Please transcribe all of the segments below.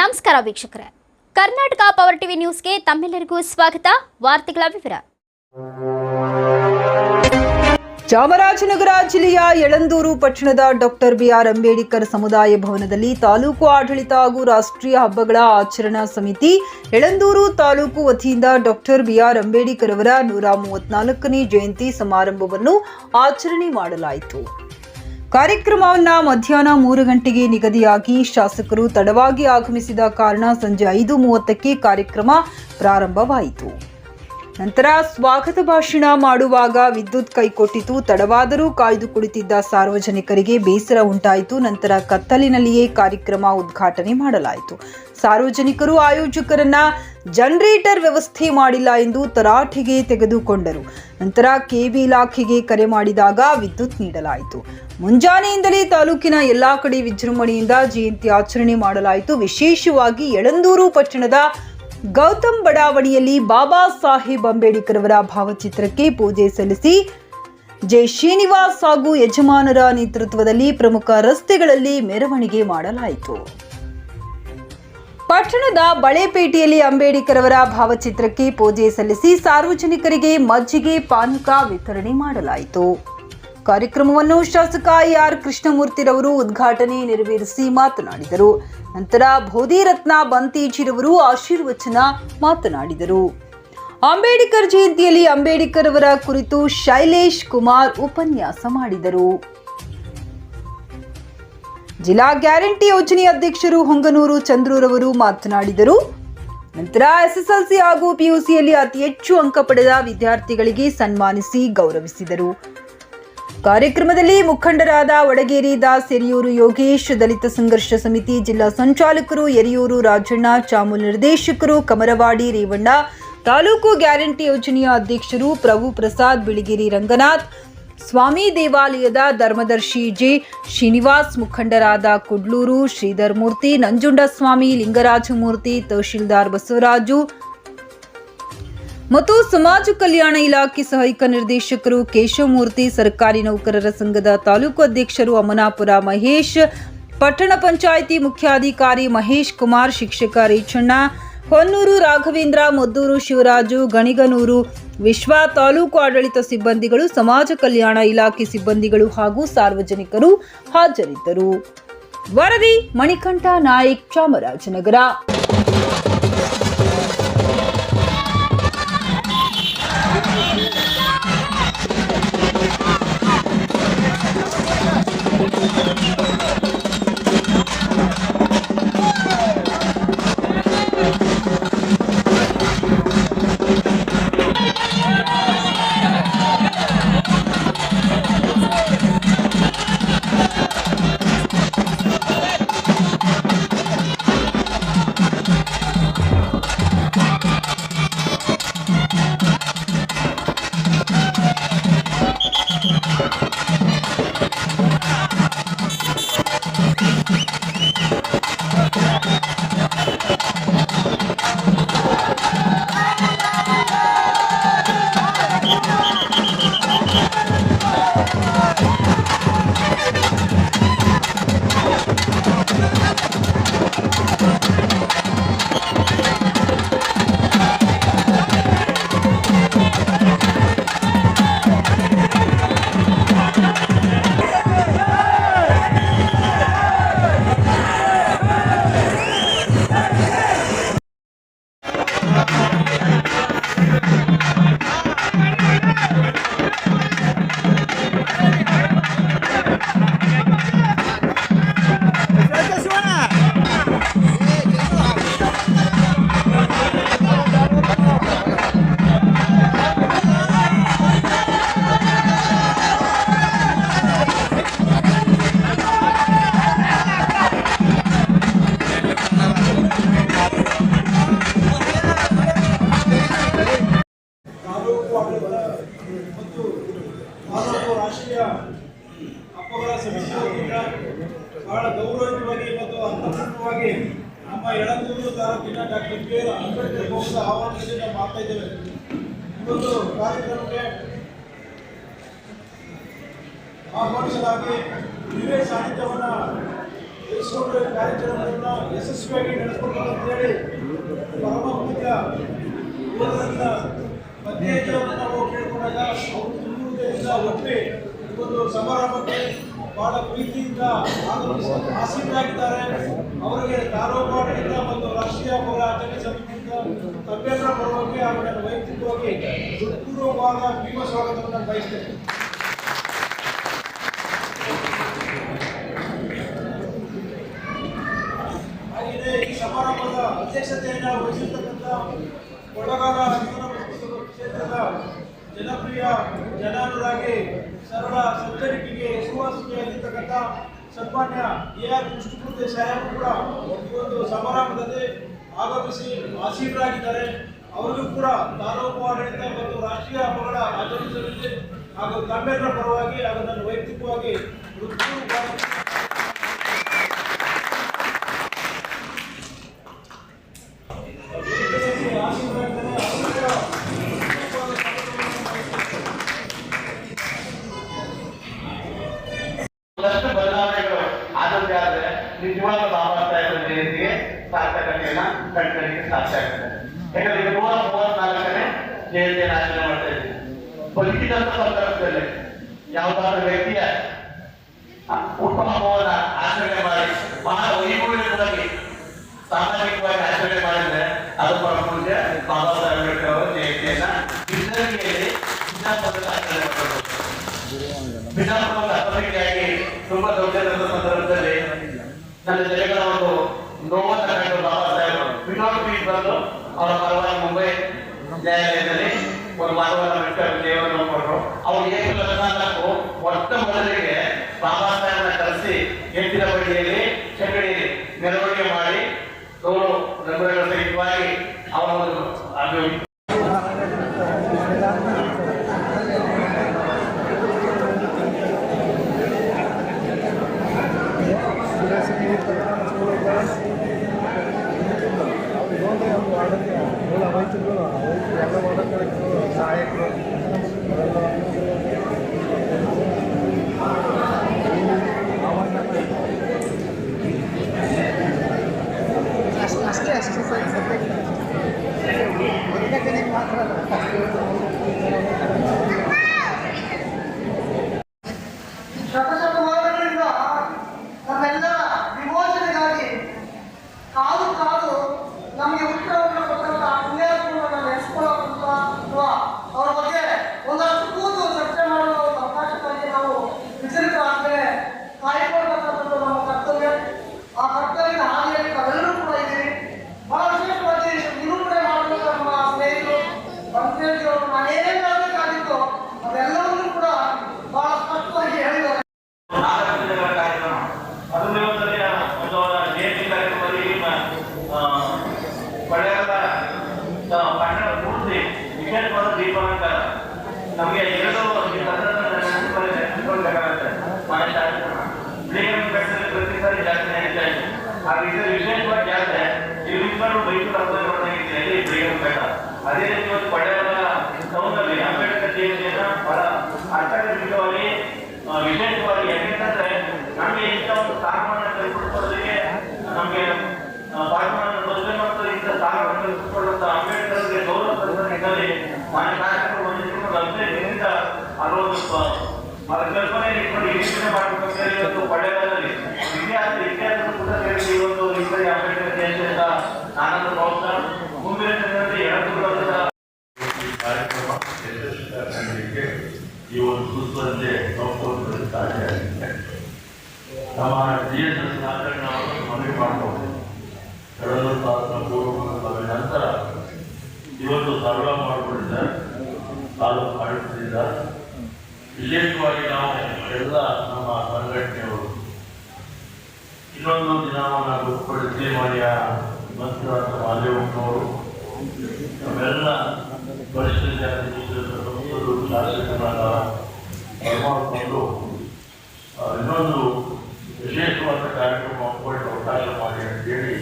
ನಮಸ್ಕಾರ ವೀಕ್ಷಕರೇ. Karnataka power TV ನ್ಯೂಸ್ಗೆ ತಮ್ಮೆಲ್ಲರಿಗೂ ಸ್ವಾಗತ. ವಾರ್ತೆಗಳ ವಿವರ. ಚಾಮರಾಜನಗರ ಜಿಲ್ಲೆಯ ಯಳಂದೂರು ಪಟ್ಟಣದ ಡಾಕ್ಟರ್ ಬಿಆರ್ ಅಂಬೇಡ್ಕರ್ ಸಮುದಾಯ ಭವನದಲ್ಲಿ ತಾಲೂಕು ಆಡಳಿತ ಹಾಗೂ ರಾಷ್ಟ್ರೀಯ ಹಬ್ಬಗಳ ಆಚರಣಾ ಸಮಿತಿ, ಯಳಂದೂರು ತಾಲೂಕು ವತಿಯಿಂದ ಡಾಕ್ಟರ್ ಬಿಆರ್ ಅಂಬೇಡ್ಕರ್ ಅವರ ನೂರ ಮೂವತ್ನಾಲ್ಕನೇ ಜಯಂತಿ ಸಮಾರಂಭವನ್ನು ಆಚರಣೆ ಮಾಡಲಾಯಿತು. ಕಾರ್ಯಕ್ರಮವನ್ನ ಮಧ್ಯಾಹ್ನ ಮೂರು ಗಂಟೆಗೆ ನಿಗದಿಯಾಗಿ ಶಾಸಕರು ತಡವಾಗಿ ಆಗಮಿಸಿದ ಕಾರಣ ಸಂಜೆ ಐದು ಮೂವತ್ತಕ್ಕೆ ಕಾರ್ಯಕ್ರಮ ಪ್ರಾರಂಭವಾಯಿತು. ನಂತರ ಸ್ವಾಗತ ಭಾಷಣ ಮಾಡುವಾಗ ವಿದ್ಯುತ್ ಕೈಕೊಟ್ಟಿತು ತಡವಾದರೂ ಕಾಯ್ದು ಕುಳಿತಿದ್ದ ಸಾರ್ವಜನಿಕರಿಗೆ ಬೇಸರ ಉಂಟಾಯಿತು. ನಂತರ ಕತ್ತಲಿನಲ್ಲಿಯೇ ಕಾರ್ಯಕ್ರಮ ಉದ್ಘಾಟನೆ ಮಾಡಲಾಯಿತು. ಸಾರ್ವಜನಿಕರು, ಆಯೋಜಕರನ್ನ ಜನರೇಟರ್ ವ್ಯವಸ್ಥೆ ಮಾಡಿಲ್ಲ ಎಂದು ತರಾಟೆಗೆ ತೆಗೆದುಕೊಂಡರು. ನಂತರ ಕೆಬಿ ಇಲಾಖೆಗೆ ಕರೆ ಮಾಡಿದಾಗ ವಿದ್ಯುತ್ ನೀಡಲಾಯಿತು. ಮುಂಜಾನೆಯಿಂದಲೇ ತಾಲೂಕಿನ ಎಲ್ಲಾ ಕಡೆ ವಿಜೃಂಭಣೆಯಿಂದ ಜಯಂತಿ ಆಚರಣೆ ಮಾಡಲಾಯಿತು. ವಿಶೇಷವಾಗಿ ಯಳಂದೂರು ಪಟ್ಟಣದ ಗೌತಮ್ ಬಡಾವಣೆಯಲ್ಲಿ ಬಾಬಾ ಸಾಹೇಬ್ ಅಂಬೇಡ್ಕರ್ ಅವರ ಭಾವಚಿತ್ರಕ್ಕೆ ಪೂಜೆ ಸಲ್ಲಿಸಿ ಜೆ ಶ್ರೀನಿವಾಸ್ ಹಾಗೂ ಯಜಮಾನರ ನೇತೃತ್ವದಲ್ಲಿ ಪ್ರಮುಖ ರಸ್ತೆಗಳಲ್ಲಿ ಮೆರವಣಿಗೆ ಮಾಡಲಾಯಿತು. ಪಟ್ಟಣದ ಬಳೆಪೇಟೆಯಲ್ಲಿ ಅಂಬೇಡ್ಕರ್ ಅವರ ಭಾವಚಿತ್ರಕ್ಕೆ ಪೂಜೆ ಸಲ್ಲಿಸಿ ಸಾರ್ವಜನಿಕರಿಗೆ ಮಜ್ಜಿಗೆ, ಪಾನಕ ವಿತರಣೆ ಮಾಡಲಾಯಿತು. ಕಾರ್ಯಕ್ರಮವನ್ನು ಶಾಸಕ ಆರ್ ಕೃಷ್ಣಮೂರ್ತಿರವರು ಉದ್ಘಾಟನೆ ನೆರವೇರಿಸಿ ಮಾತನಾಡಿದರು. ನಂತರ ಬೋಧಿರತ್ನ ಬಂತೇಜಿರವರು ಆಶೀರ್ವಚನ ಮಾತನಾಡಿದರು. ಅಂಬೇಡ್ಕರ್ ಜಯಂತಿಯಲ್ಲಿ ಅಂಬೇಡ್ಕರ್ ಅವರ ಕುರಿತು ಶೈಲೇಶ್ ಕುಮಾರ್ ಉಪನ್ಯಾಸ ಮಾಡಿದರು. ಜಿಲ್ಲಾ ಗ್ಯಾರಂಟಿ ಯೋಜನೆ ಅಧ್ಯಕ್ಷರು ಹೊಂಗನೂರು ಚಂದ್ರೂರವರು ಮಾತನಾಡಿದರು. ನಂತರ ಎಸ್ಎಸ್ಎಲ್ಸಿ ಹಾಗೂ ಪಿಯುಸಿಯಲ್ಲಿ ಅತಿ ಹೆಚ್ಚು ಅಂಕ ಪಡೆದ ವಿದ್ಯಾರ್ಥಿಗಳಿಗೆ ಸನ್ಮಾನಿಸಿ ಗೌರವಿಸಿದರು. ಕಾರ್ಯಕ್ರಮದಲ್ಲಿ ಮುಖಂಡರಾದ ಒಡಗೇರಿ ದಾಸ್ ಎರಿಯೂರು ಯೋಗೇಶ್, ದಲಿತ ಸಂಘರ್ಷ ಸಮಿತಿ ಜಿಲ್ಲಾ ಸಂಚಾಲಕರು ಎರಿಯೂರು ರಾಜಣ್ಣ, ಚಾಮುಲ್ ನಿರ್ದೇಶಕರು ಕಮರವಾಡಿ ರೇವಣ್ಣ, ತಾಲೂಕು ಗ್ಯಾರಂಟಿ ಯೋಜನೆಯ ಅಧ್ಯಕ್ಷರು ಪ್ರಭು ಪ್ರಸಾದ್, ಬಿಳಿಗಿರಿ ರಂಗನಾಥ್, ಸ್ವಾಮಿ ದೇವಾಲಯದ ಧರ್ಮದರ್ಶಿ ಜಿ ಶ್ರೀನಿವಾಸ್, ಮುಖಂಡರಾದ ಕುಡ್ಲೂರು ಶ್ರೀಧರ್ ಮೂರ್ತಿ ನಂಜುಂಡಸ್ವಾಮಿ, ಲಿಂಗರಾಜಮೂರ್ತಿ, ತಹಶೀಲ್ದಾರ್ ಬಸವರಾಜು ಮತ್ತು ಸಮಾಜ ಕಲ್ಯಾಣ ಇಲಾಖೆ ಸಹಾಯಕ ನಿರ್ದೇಶಕರು ಕೇಶವಮೂರ್ತಿ, ಸರ್ಕಾರಿ ನೌಕರರ ಸಂಘದ ತಾಲೂಕು ಅಧ್ಯಕ್ಷರು ಅಮನಾಪುರ ಮಹೇಶ್, ಪಟ್ಟಣ ಪಂಚಾಯಿತಿ ಮುಖ್ಯಾಧಿಕಾರಿ ಮಹೇಶ್ ಕುಮಾರ್, ಶಿಕ್ಷಕ ರೇಚಣ್ಣ, ಹೊನ್ನೂರು ರಾಘವೇಂದ್ರ, ಮದ್ದೂರು ಶಿವರಾಜು, ಗಣಿಗನೂರು ವಿಶ್ವ ತಾಲೂಕು ಆಡಳಿತ ಸಿಬ್ಬಂದಿಗಳು, ಸಮಾಜ ಕಲ್ಯಾಣ ಇಲಾಖೆ ಸಿಬ್ಬಂದಿಗಳು ಹಾಗೂ ಸಾರ್ವಜನಿಕರು ಹಾಜರಿದ್ದರು. ವರದಿ ಮಣಿಕಂಠ ನಾಯಕ್ ಚಾಮರಾಜನಗರ. ಗೌರವಯುತವಾಗಿ ಮತ್ತು ಅಂತರ್ಗತವಾಗಿ ನಮ್ಮ ಯಳಂದೂರು ತಾಲೂಕಿನ ಡಾಕ್ಟರ್ ಬಿ ಆರ್ ಅಂಬೇಡ್ಕರ್ ಭವನದ ಆವರಣದಿಂದ ಮಾಡ್ತಾ ಇದ್ದೇವೆ. ಒಂದು ಕಾರ್ಯಕ್ರಮಕ್ಕೆ ಆಹ್ವಾನಿಸಲಾಗಿ ವಿವಿಧ ಸಾಹಿತ್ಯವನ್ನು ವಹಿಸಿಕೊಂಡು ಕಾರ್ಯಕ್ರಮವನ್ನು ಯಶಸ್ವಿಯಾಗಿ ನಡೆಸ್ಕೊಡ್ತಾರೆ ಅಂತೇಳಿ ಪರಮ ಪೂಜ್ಯ ಮಧ್ಯೆಯನ್ನು ನಾವು ಕೇಳಿಕೊಂಡಾಗ ಅವರು ಒಪ್ಪಿ ಒಂದು ಸಮಾರಂಭಕ್ಕೆ ಬಹಳ ಪ್ರೀತಿಯಿಂದ ಆಸೀನರಾಗಿದ್ದಾರೆ ಅವರಿಗೆ ತಾಲೂಕಾಡಳಿತ ಮತ್ತು ರಾಷ್ಟ್ರೀಯ ಹಬ್ಬಗಳ ಆಚರಣೆ ಸಮಿತಿಯಿಂದ ಪರವಾಗಿ ಹಾಗೂ ನನ್ನ ವೈಯಕ್ತಿಕವಾಗಿ ಹೃತ್ಪೂರ್ವಕವಾದ ಭೀಮ ಸ್ವಾಗತವನ್ನು ಬಯಸ್ತೇನೆ. ಹಾಗೆಯೇ ಈ ಸಮಾರಂಭದ ಅಧ್ಯಕ್ಷತೆಯನ್ನು ವಹಿಸಿರ್ತಕ್ಕಂಥ ಕೊಡಗಾಲ ಕ್ಷೇತ್ರದ ಜನಪ್ರಿಯ ಜನಾನುರಾಗಿ ಸರಳ ಸಜ್ಜನಿಕೆಗೆ ಸುವಾಸಿಕೆಯಾಗಿರ್ತಕ್ಕಂಥ ಸನ್ಮಾನ್ಯ ಎ ಆರ್ ಕೃಷ್ಣಮೂರ್ತಿ ಸಾಹೇಬರು ಕೂಡ ಈ ಒಂದು ಸಮಾರಂಭದಲ್ಲಿ ಆಗಮಿಸಿ ಆಸೀನರಾಗಿದ್ದಾರೆ. ಅವರಿಗೂ ಕೂಡ ತಾಲೂಕು ಆಡಳಿತ ಮತ್ತು ರಾಷ್ಟ್ರೀಯ ಹಬ್ಬಗಳ ಆಚರಿಸಲಿದೆ ಹಾಗೂ ತಮ್ಮೆಲ್ಲರ ಪರವಾಗಿ ಹಾಗೂ ನನ್ನ ವೈಯಕ್ತಿಕವಾಗಿ ಒಂದಷ್ಟು ಬದಲಾವಣೆಗಳು ಆದಂತೆ ಆದರೆ ನಿಜವಾದ ಸಾಹೇಬರ ಜಯಂತಿಗೆ ಸಾರ್ಥಕತೆಯನ್ನ ಕಂಡುಹಿಡಿಯಲಿಕ್ಕೆ ಸಾಧ್ಯ ಆಗ್ತದೆ. ಯಾಕಂದ್ರೆ ನೂರ ಮೂವತ್ನಾಲ್ಕನೇ ಜಯಂತಿಯನ್ನು ಆಚರಣೆ ಮಾಡ್ತಾ ಇದ್ದೀವಿ. ಬದುಕಿದಂತ ಸಂದರ್ಭದಲ್ಲಿ ಯಾವುದಾದ್ರೂ ವ್ಯಕ್ತಿಯ ಆ, ಹುಟ್ಟುಹಬ್ಬವನ್ನ ಆಚರಣೆ ಮಾಡಿ ಬಹಳ ವೈಭವಯುತವಾಗಿ ಸಾಮಾಜಿಕವಾಗಿ ಆಚರಣೆ ಮಾಡಿದ್ರೆ ಅದು ಪರಮ ಪೂಜ್ಯ ಬಾಬಾ ಸಾಹೇಬ್ ಅಂಬೇಡ್ಕರ್ ಅವರ ಜಯಂತಿಯನ್ನ ವಿದ್ಯಾರ್ಥಿಯಲ್ಲಿ ವಿದ್ಯಾಪದ ಆಚರಣೆ ಮಾಡಬಹುದು ವಿಧಾನಸೌಧ ಅಸಮಿತಿಯಾಗಿ ತುಂಬಾ ದೌರ್ಜನ್ಯದ ಸಂದರ್ಭದಲ್ಲಿ ನನ್ನ ಜನಗಳ ಒಂದು ನೋವನ್ನು ಕಂಡು ಬಾಬಾ ಸಾಹೇಬ್ ವಿನೋದ್ ಪೀಠ್ ಬಂದು ಅವರ ಪರವಾಗಿ ಮುಂಬೈ ನ್ಯಾಯಾಲಯದಲ್ಲಿ ಒಂದು ವಾದವನ್ನು ದೇವರನ್ನು ಕೊಟ್ಟರು ಅವ್ರು ಏಳು ಹದಿನಾಲ್ಕು ಮೊಟ್ಟ ಮೊದಲಿಗೆ ಬಾಬಾ ಸಾಹೇಬನ ಕರೆಸಿ ಎತ್ತಿನ ಬಡಿಯಲ್ಲಿ ಹಬ್ಬದಲ್ಲಿ ಹೊರಟಾಗಿದೆ ಇಲ್ಲಿ ಬೆಳಿಗ್ಗೆ ಅದೇ ರೀತಿ ಒಂದು ಪಡೆಯದ ಟೌನಲ್ಲಿ ಅಂಬೇಡ್ಕರ್ ಜಯಂತಿಯನ್ನ ಬಹಳ ಅರ್ಥಗರ್ಭಿತವಾಗಿ ವಿಶೇಷವಾಗಿ ಯಾಕೆಂತಂದ್ರೆ ನಮಗೆ ಇಂಥ ಒಂದು ತಾಪಮಾನ ಕಲ್ಪಿಸ್ಕೊಳ್ಳೋದಕ್ಕೆ ನಮಗೆ ಭಾಗವನ್ನ ಮೊದಲೇ ಮತ್ತು ಇಂಥ ಸ್ಥಾನವನ್ನು ಕಲ್ಪಿಸಿಕೊಳ್ಳುವಂತ ಅಂಬೇಡ್ಕರ್ ಅವರಿಗೆ ಗೌರವ ನಿಟ್ಟಿನಲ್ಲಿ ಮಾನ್ಯ ಒಂದಿಷ್ಟು ಹದಿನೈದರಿಂದ ಅರವತ್ತು ಅದರ ಕಲ್ಪನೆ ಇಟ್ಕೊಂಡು ಈ ರೀತಿಯ ಮಾಡಬೇಕಂತ ಇವತ್ತು ಪಡೆಯದಲ್ಲಿ ಇತಿಹಾಸ ಇತಿಹಾಸದ ಪುಸ್ತಕದಲ್ಲಿ ಈ ಒಂದು ರೀತಿಯ ಅಂಬೇಡ್ಕರ್ ಜಯಂತಿ ಅಂತ ನಾನಂದು ಭಾವಿಸ್ತಾ ಮುಂದಿನ ದಿನಗಳಲ್ಲಿ ಎರಡು ವರ್ಷದ ಈ ಕಾರ್ಯಕ್ರಮ ಯಶಸ್ವಿಯಾಗಲಿಕ್ಕೆ ಈ ಸುಸ್ಪರ್ಧೆ ನೋಡ್ಕೊಳ್ಳೋದ್ರಲ್ಲಿ ಸಾಧ್ಯ ಆಗಿದೆ. ನಮ್ಮ ಜಿ ಎಸ್ ನಾಗರನ್ನು ಮನವಿ ತಾಲೂಕಿನ ಪೂರ್ವ ನಂತರ ಇವತ್ತು ಸರಳ ಮಾಡಿಕೊಂಡಿದ್ದಾರೆ ತಾಲೂಕು ಆಡಳಿತದಿಂದ ವಿಶೇಷವಾಗಿ ನಾವು ಎಲ್ಲ ನಮ್ಮ ಸಂಘಟನೆಯವರು. ಇನ್ನೊಂದು ದಿನವನ್ನು ಗೊತ್ತುಪಡಿಸಿ ಮಾಡಿಯ ಮಂತ್ರಿರಾದ ಮಾದೇವಪ್ಪನವರು, ನಮ್ಮೆಲ್ಲ ಪರಿಸ್ಥಿತಿ ಶಾಸಕರಾದ ಬರಮಾಡಿಕೊಂಡು ಇನ್ನೊಂದು ವಿಶೇಷವಾದ ಕಾರ್ಯಕ್ರಮ ಹಮ್ಮಿಕೊಳ್ಳಲು ಅವಕಾಶ ಮಾಡಿ ಅಂತೇಳಿ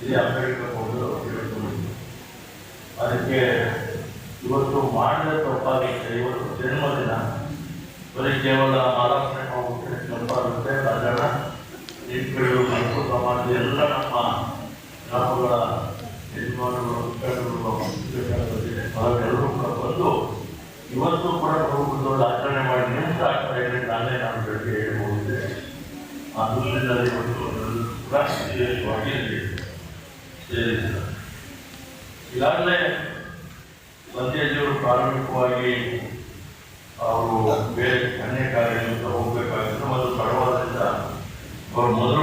ಇಲ್ಲಿ ಅಂಬೇಡ್ಕರ್ ಅವರು ಹೇಳಿಕೊಂಡಿದ್ರು ಅದಕ್ಕೆ ಇವತ್ತು ಮಾಡಿದ ತಪ್ಪಾಗುತ್ತೆ ಇವತ್ತು ಜನ್ಮದಿನ, ಬರೀ ಕೇವಲ ಆರಾಧನೆ ಹೋಗುತ್ತೆ ತಪ್ಪಾಗುತ್ತೆ ಕಾರಣ ಶಿಲ್ಪಿಗಳು ಮತ್ತು ಸಮಾಜ ಎಲ್ಲ ನಮ್ಮ ಗ್ರಾಮಗಳ ಯಜಮಾನರು, ಮುಖಂಡರು ಇವತ್ತು ಕೂಡ ಬಹುದೊಡ್ಡ ಆಚರಣೆ ಮಾಡಿ ಎಂತ ಆಚರಣೆ ನಾನೇ ನಾನು ಬೆಳಗ್ಗೆ ಹೇಳಿ ಹೋಗಿದ್ದೆ ಆ ದೃಷ್ಟಿಯಲ್ಲಿ ಇವತ್ತು ಕೂಡ ಈಗಾಗಲೇ ಮಧ್ಯಜಿಯವರು ಪ್ರಾರಂಭಿಕವಾಗಿ ಅವರು ಬೇರೆ ಅನ್ಯ ಕಾರ್ಯಕ್ಕೆ ಹೋಗಬೇಕಾಗಿತ್ತು ಮತ್ತು ತಡವಾದ್ರಿಂದ ಅವರು ಮೊದಲು